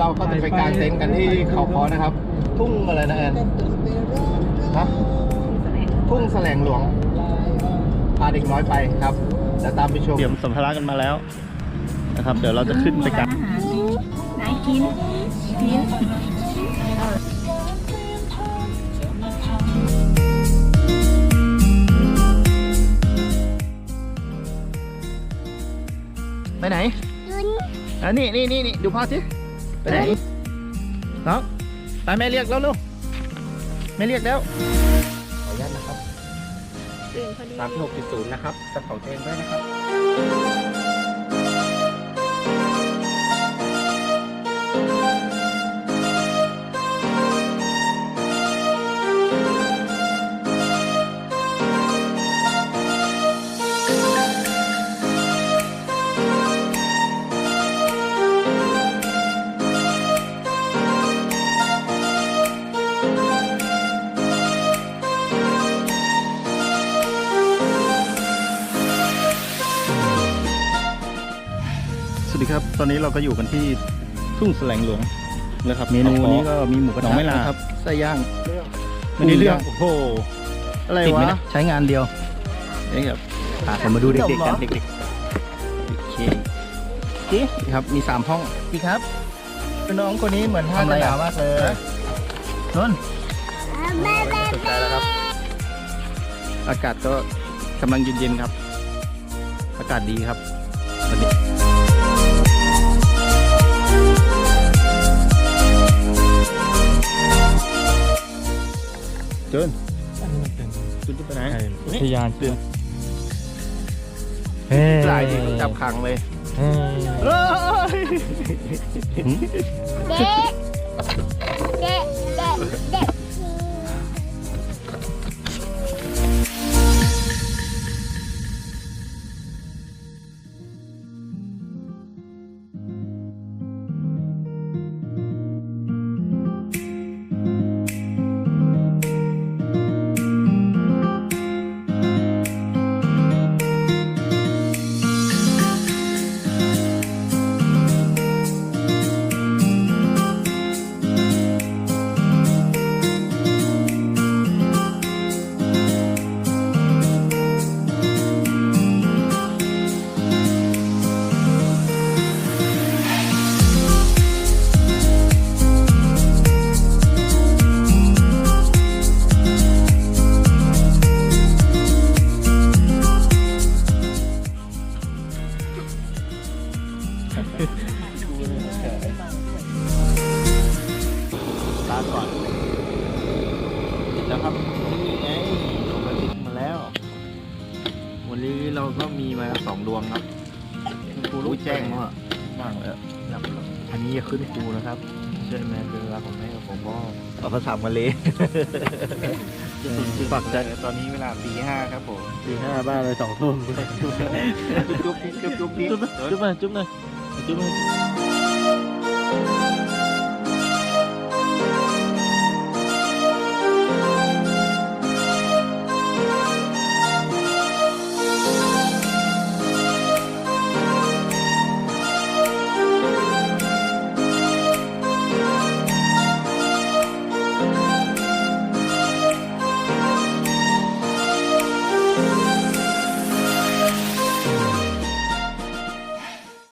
เราก็จะไปกางเต็นท์กันที่เขาคอนะครับ ทุ่งอะไรนะแอนฮะทุ่งแสลงหลวงพาเด็กน้อยไปครับเดี๋ยวตามไปชมเตรียมสัมภาระกันมาแล้วนะครับ เดี๋ยวเราจะขึ้นไปกันอาหารไหนกินกินไปไหนอะนี่นี่นี่นี่ดูพ่อสิ ไปไหนน้องไปแม่เรียกแล้วลูกแม่เรียกแล้ว ขออนุญาตนะครับตื่นพอดี สามหกศูนย์นะครับกระเป๋าเจนด้วยนะครับ ดีครับ ตอนนี้เราก็อยู่กันที่ทุ่งแสลงหลวงนะครับเมนูนี้ก็มีหมูกระน้อทะงไม่ลานะครับไส้ย่างไม่ได้เรื่องโอ้โหอะไรติดไหมวะนะใช้งานเดียวนี่ครับอะผมมาดูเด็กๆกันเด็กๆโอเคนี่ครับมีสามห้องพี่ครับเป็นน้องคนนี้เหมือนท่าทำอะไรจะหอะนาวมากเลยนนท์สนใจแล้วครับอากาศก็กำลังเย็นๆครับ อากาศดีครับวันนี้ จุนจะไปไหนพยานเตือนหลายที่จับขังเลยเอ้ย เด็ก ตาก่อนติดแล้วครับนี่ไงลงมาติดมาแล้ว วันนี้เราก็มีมาสองดวงครับคุณครูรู้แจ้งว่าว่างแล้วอันนี้จะขึ้นครูนะครับใช่ไหมเรือของแม่กับผมก็เอาภาษามาเลยปักใจตอนนี้เวลาตีห้าครับผมสี่ห้าบ้านเลยสองทุ่มจุ๊บจุ๊บจุ๊บจุ๊บจุ๊บนะจุ๊บหน่อยจุ๊บหน่อยจุ๊บหน่อย